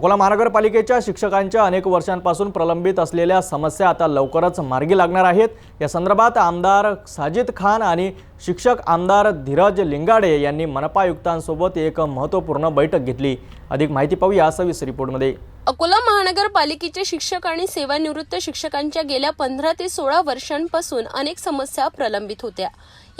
अकोला महानगरपालिकेच्या शिक्षकांच्या अनेक वर्षांपासून प्रलंबित असलेल्या समस्या आता लवकरच मार्गी लागणार आहेत. या संदर्भात आमदार साजिद खान आणि शिक्षक आमदार धीरज लिंगाडे यांनी मनपायुक्तांसोबत एक महत्त्वपूर्ण बैठक घेतली. अधिक माहिती पाहूया सविस्तर रिपोर्टमध्ये. अकोला महानगरपालिकेचे शिक्षक आणि सेवानिवृत्त शिक्षकांच्या गेल्या पंधरा ते सोळा वर्षांपासून अनेक समस्या प्रलंबित होत्या.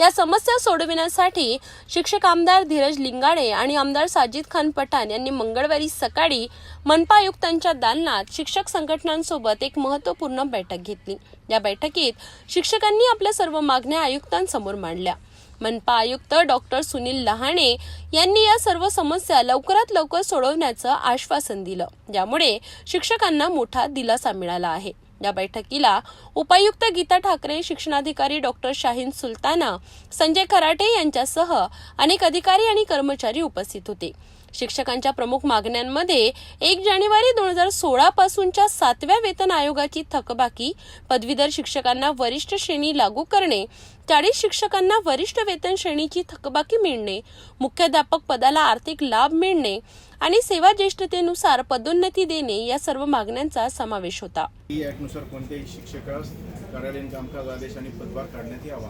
या समस्या सोडविण्यासाठी शिक्षक आमदार धीरज लिंगाडे आणि आमदार साजिद खान पठाण यांनी मंगळवारी सकाळी मनपा आयुक्तांच्या दालनात शिक्षक संघटनांसोबत एक महत्त्वपूर्ण बैठक घेतली. या बैठकीत शिक्षकांनी आपल्या सर्व मागण्या आयुक्तांसमोर मांडल्या. मनपा आयुक्त डॉक्टर सुनील लहाणे यांनी या सर्व समस्या लवकरात लवकर सोडवण्याचं आश्वासन दिलं. ज्यामुळे शिक्षकांना मोठा दिलासा मिळाला आहे. या बैठकीला उपायुक्त गीता ठाकरे शिक्षणाधिकारी डॉक्टर शाहीन सुलताना संजय खराटे यांच्यासह अनेक अधिकारी आणि कर्मचारी उपस्थित होते. शिक्षकांच्या प्रमुख मागण्यांमध्ये एक जानेवारी दोन हजार सोळा पासूनच्या सातव्या वेतन आयोगाची थकबाकी पदवीधर शिक्षकांना वरिष्ठ श्रेणी लागू करणे चाळीस शिक्षकांना वरिष्ठ वेतन श्रेणीची थकबाकी मिळणे मुख्याध्यापक पदाला आर्थिक लाभ मिळणे आणि सेवा ज्येष्ठतेनुसार पदोन्नती देणे या सर्व मागण्यांचा समावेश होता. कोणत्याही शिक्षकास कार्यालयीन कामकाज आदेश आणि पदभार काढण्यात यावा.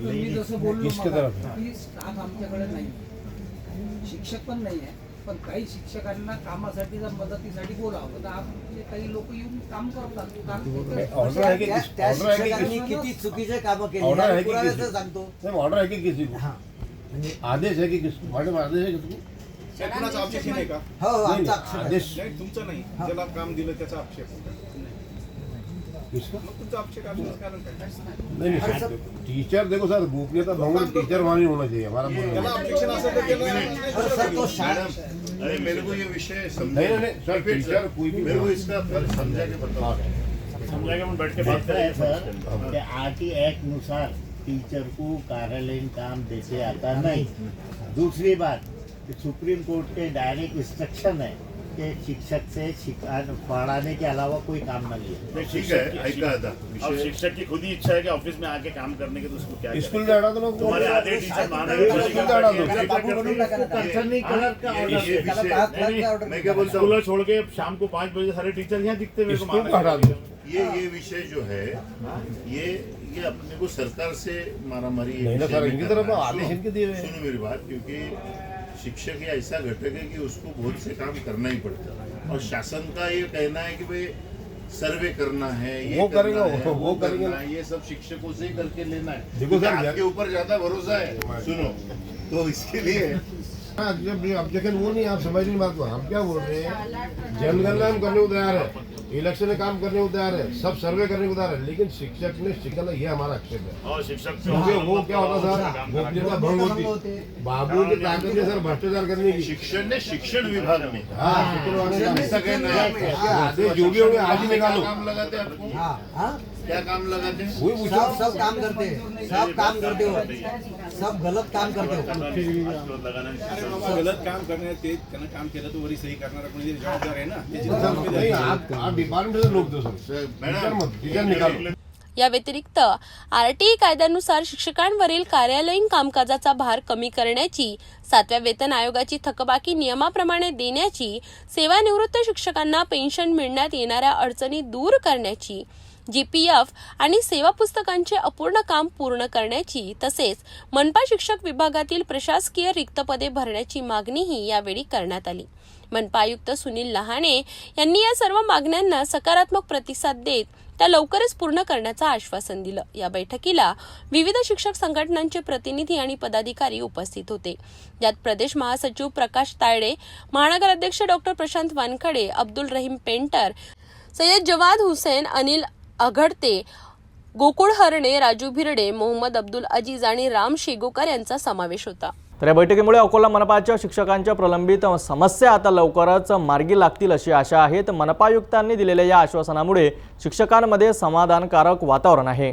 मी जसं बोललो मगाशी, की स्टाफ आमच्याकडे नाही. शिक्षक पण नाही आहे. पण काही शिक्षकांना कामासाठी जर मदतीसाठी बोलावं तर आपले काही लोक येऊन काम करतात काम ते- ऑर्डर आहे की त्या किस- त्या ऑर्डर आहे की शिक्षकांनी किती? चुकीचे कामं केली? ऑर्डर आहे आणि की पुराव्याचं किसी- सांगतो. ऑर्डर है कि किसी को हा. म्हणजे आदेश है कि किसको मॅडम आदेश है किसको साहेब, कुणाचा आक्षेप नाही का? हो हो, नहीं, आमचा नहीं, आक्षेप आहे. आदेश नाही तुमचा नाही. ज्याला काम दिलं त्याचा आक्षेप. किसका? मग तुमचा आक्षेप असण्याचं कारण काय नहीं नहीं सर, टीचर देखो सर गोपनीयता भंग टीचर वहाँ नहीं होना चाहिए हमारा बोलना त्याला है। ऑब्जेक्शन असेल तर त्याला अरे सर तो शाळा अरे मेरे को ये विषय समझा नहीं नहीं नहीं सर टीचर कोई भी मेरे को इसका फर्क समझा के बताओ। ऐसा है सर कि आरटी एक्ट अनुसार टीचर को कार्यालयीन काम देते आता नहीं। दूसरी बात कि सुप्रीम कोर्ट के डायरेक्ट इंस्ट्रक्शन है। कि शिक्षक से पढ़ाने के अलावा कोई काम न लिए। ठीक है ऐका आता अब शिक्षक की खुद ही इच्छा है कि ऑफ़िस में आके काम करने की तो उसको क्या स्कूल जाना तो लोग तुम्हारे आधे टीचर महानगर तो मैं क्या बोलता हूँ? छोड़ के शाम को पाँच बजे सारे टीचर यहाँ दिखते हुए ये ये विषय जो है ये ये अपने को सरकार से मारामारी नहीं इनकी तरफ़ है। आदेश इनके दिए हुए सुनो मेरी बात क्योंकि शिक्षक ये ऐसा घटक है कि उसको बहुत से काम करना ही पड़ता है। और शासन का ये कहना है कि भाई सर्वे करना है ये वो करना करेगा, है, वो करेंगे। करना है, ये सब शिक्षकों से ही करके लेना है। देखो सर, आपके ऊपर ज़्यादा भरोसा है सुनो। तो इसके लिए हाँ, जब ये ऑब्जेक्शन वो नहीं आप समझ नहीं बात को हम क्या बोल रहे हैं? जनगणना हम करने को तैयार है। इलेक्शन में काम करने को तैयार है सब सर्वे करने को तैयार है लेकिन शिक्षक ने शिकल ये हमारा आक्षेप है। शिक्षक क्योंकि वो क्या होता सर गोपनीयता भंग होती। बाबू की ताकत है सर भ्रष्टाचार करने की। शिक्षण ने शिक्षण विभाग में। हाँ आदेश जो भी होंगे आज ही निकालो। हैं हाँ हाँ क्या काम लगाते हैं? सब सब काम करते हैं। सब काम करते हो। सब गलत काम करते हो। गलत काम करणे ते त्यांना काम केलं तर वरी सही करणारा कोणी जबाबदार आहे ना? आप डिपार्टमेंट मत टीचर निकालो। या व्यतिरिक्त आरटीई कायद्यानुसार शिक्षकांवरील कार्यालयीन कामकाजाचा भार कमी करण्याची सातव्या वेतन आयोगाची थकबाकी नियमाप्रमाणे देण्याची सेवानिवृत्त शिक्षकांना पेन्शन मिळण्यात येणाऱ्या अडचणी दूर करण्याची जीपीएफ आणि सेवा पुस्तकांचे अपूर्ण काम पूर्ण करण्याची तसेच मनपा शिक्षक विभागातील प्रशासकीय रिक्त पदे भरण्याची मागणीही यावेळी करण्यात आली. मनपा आयुक्त सुनील लहाणे यांनी या सर्व मागण्यांना सकारात्मक प्रतिसाद देत त्या लवकरच पूर्ण करण्याचं आश्वासन दिलं. या बैठकीला विविध शिक्षक संघटनांचे प्रतिनिधी आणि पदाधिकारी उपस्थित होते. यात प्रदेश महासचिव प्रकाश तायडे महानगर अध्यक्ष डॉक्टर प्रशांत वानखडे अब्दुल रहीम पेंटर सय्यद जवाद हुसेन अनिल अघडते गोकुळ हरणे राजू भिरडे मोहम्मद अब्दुल अजीज आणि राम शेगोकर यांचा समावेश होता. तर या बैठकीमुळे अकोला मनपाच्या शिक्षकांच्या प्रलंबित समस्या आता लवकरच मार्गी लागतील अशी आशा आहे. तर दिलेल्या या आश्वासनामुळे शिक्षकांमध्ये समाधानकारक वातावरण आहे.